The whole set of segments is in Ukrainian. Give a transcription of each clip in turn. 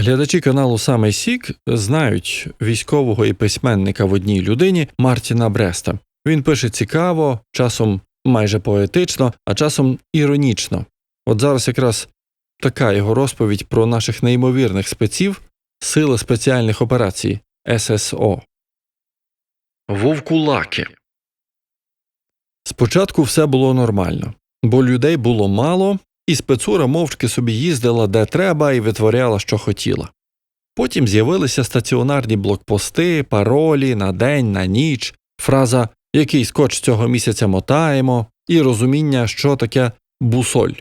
Глядачі каналу Самий Сік знають військового і письменника в одній людині Мартіна Бреста. Він пише цікаво, часом майже поетично, а часом іронічно. От зараз якраз така його розповідь про наших неймовірних спеців Сили спеціальних операцій ССО. Вовкулаки. Спочатку все було нормально, бо людей було мало, і спецура мовчки собі їздила де треба і витворяла, що хотіла. Потім з'явилися стаціонарні блокпости, паролі на день, на ніч, фраза який скотч цього місяця мотаємо, і розуміння, що таке бусоль.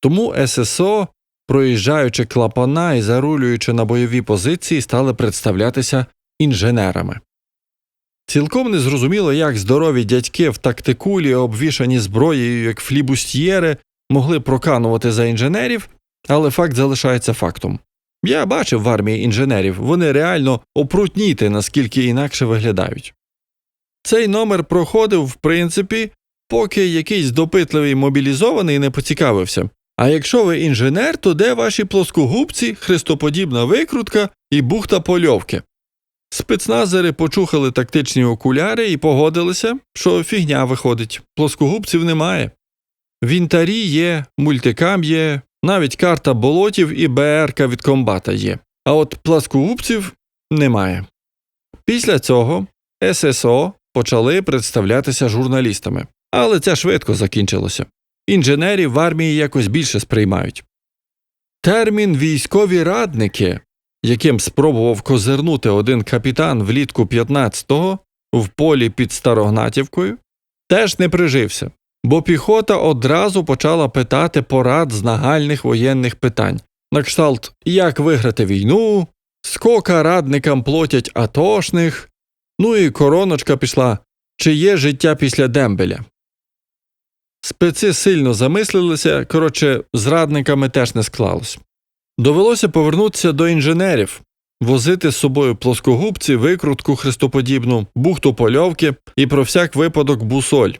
Тому ССО, проїжджаючи клапана і зарулюючи на бойові позиції, стали представлятися інженерами. Цілком незрозуміло, як здорові дядьки в тактикулі, обвішані зброєю, як флібустьєри, могли проканувати за інженерів, але факт залишається фактом. Я бачив в армії інженерів, вони реально опрутніти, наскільки інакше виглядають. Цей номер проходив, в принципі, поки якийсь допитливий мобілізований не поцікавився. А якщо ви інженер, то де ваші плоскогубці, хрестоподібна викрутка і бухта польовки? Спецназери почухали тактичні окуляри і погодилися, що фігня виходить, плоскогубців немає. Вінтарі є, мультикам є, навіть карта болотів і БРК від комбата є, а от плоскогубців немає. Після цього ССО почали представлятися журналістами, але це швидко закінчилося. Інженерів в армії якось більше сприймають. Термін військові радники, яким спробував козирнути один капітан влітку 15-го в полі під Старогнатівкою, теж не прижився, бо піхота одразу почала питати порад з нагальних воєнних питань на кшталт як виграти війну, скока радникам платять атошних, ну і короночка пішла, чи є життя після дембеля. Специ сильно замислилися, коротше, з радниками теж не склалось. Довелося повернутися до інженерів, возити з собою плоскогубці, викрутку хрестоподібну, бухту польовки і про всяк випадок бусоль.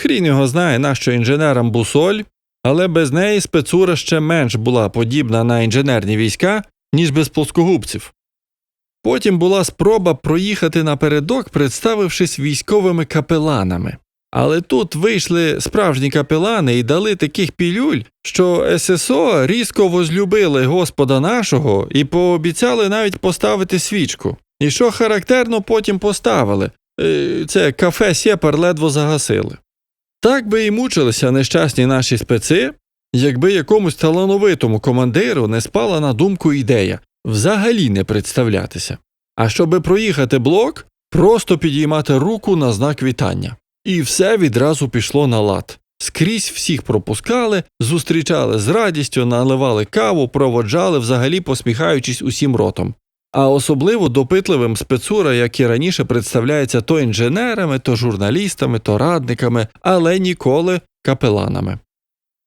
Хрін його знає, нащо інженерам бусоль, але без неї спецура ще менш була подібна на інженерні війська, ніж без плоскогубців. Потім була спроба проїхати напередок, представившись військовими капеланами. Але тут вийшли справжні капелани і дали таких пілюль, що ССО різко возлюбили Господа нашого і пообіцяли навіть поставити свічку. І що характерно, потім поставили Е, це кафе Сєпар ледво загасили. Так би і мучилися нещасні наші специ, якби якомусь талановитому командиру не спала на думку ідея взагалі не представлятися. А щоби проїхати блок, просто підіймати руку на знак вітання. І все відразу пішло на лад. Скрізь всіх пропускали, зустрічали з радістю, наливали каву, проводжали, взагалі посміхаючись усім ротом. А особливо допитливим спецура, як і раніше, представляється то інженерами, то журналістами, то радниками, але ніколи капеланами.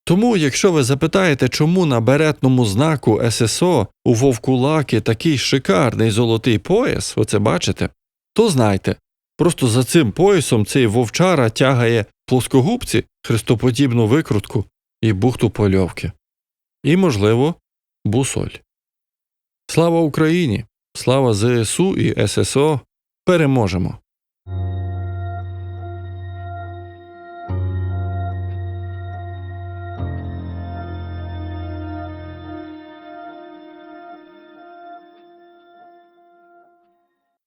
Тому, якщо ви запитаєте, чому на беретному знаку ССО у Вовкулаки такий шикарний золотий пояс, оце бачите, то знайте, просто за цим поясом цей вовчара тягає плоскогубці, хрестоподібну викрутку і бухту польовки. І, можливо, бусоль. Слава Україні! Слава ЗСУ і ССО! Переможемо!